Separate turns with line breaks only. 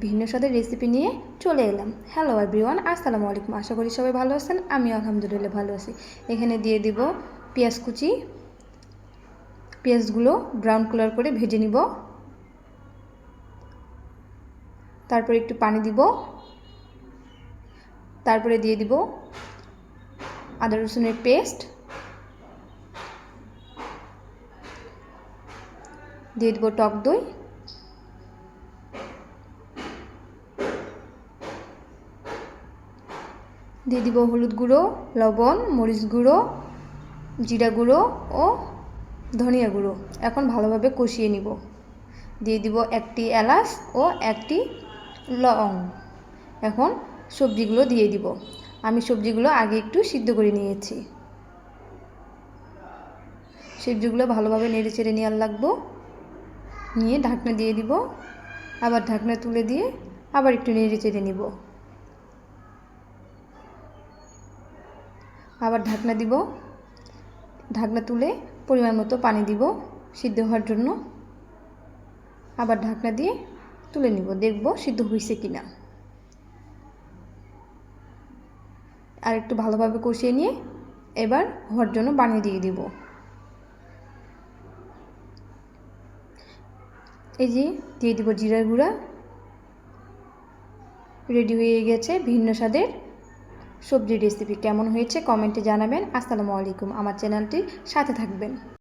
ভিন্ন স্বাদের রেসিপি নিয়ে চলে এলাম। হ্যালো এভরিওয়ান আসসালামু আলাইকুম। আশা করি সবাই ভালো আছেন। আমি আলহামদুলিল্লাহ ভালো আছি। এখানে দিয়ে দিব পেঁয়াজ কুচি। পেঁয়াজগুলো ব্রাউন কালার করে ভেজে নিব। তারপরে একটু পানি দিব। তারপরে দিয়ে দিব আদা রসুনের পেস্ট দিয়ে দিব টক দই। দিয়ে দিব হলুদ গুঁড়ো, লবণ, মরিচ গুঁড়ো, জিরা গুঁড়ো ও ধনিয়া গুঁড়ো। এখন ভালোভাবে কষিয়ে নিব। দিয়ে দিব একটি এলাচ ও একটি লং এখন সবজিগুলো দিয়ে দিব। আমি সবজিগুলো আগে একটু সিদ্ধ করে নিয়েছি। সবজিগুলো ভালোভাবে নেড়ে চেড়ে নেওয়ার লাগবো। নিয়ে ঢাকনা দিয়ে দিব। আবার ঢাকনা তুলে দিয়ে আবার একটু নেড়ে চেড়ে নিব। আবার ঢাকনা দিব। ঢাকনা তুলে পরিমাণ মতো পানি দিব সিদ্ধ হওয়ার জন্য। আবার ঢাকনা দিয়ে তুলে নিব, দেখব সিদ্ধ হয়েছে কি না আর একটু ভালোভাবে কষিয়ে নিয়ে এবার হওয়ার জন্য পানি দিয়ে দিব। এই যে দিয়ে দিব জিরার গুঁড়া। রেডি হয়ে গেছে ভিন্ন স্বাদের সবজির রেসিপি কেমন হয়েছে কমেন্টে জানাবেন। আসসালামু আলাইকুম। আমার চ্যানেলটির সাথে থাকবেন।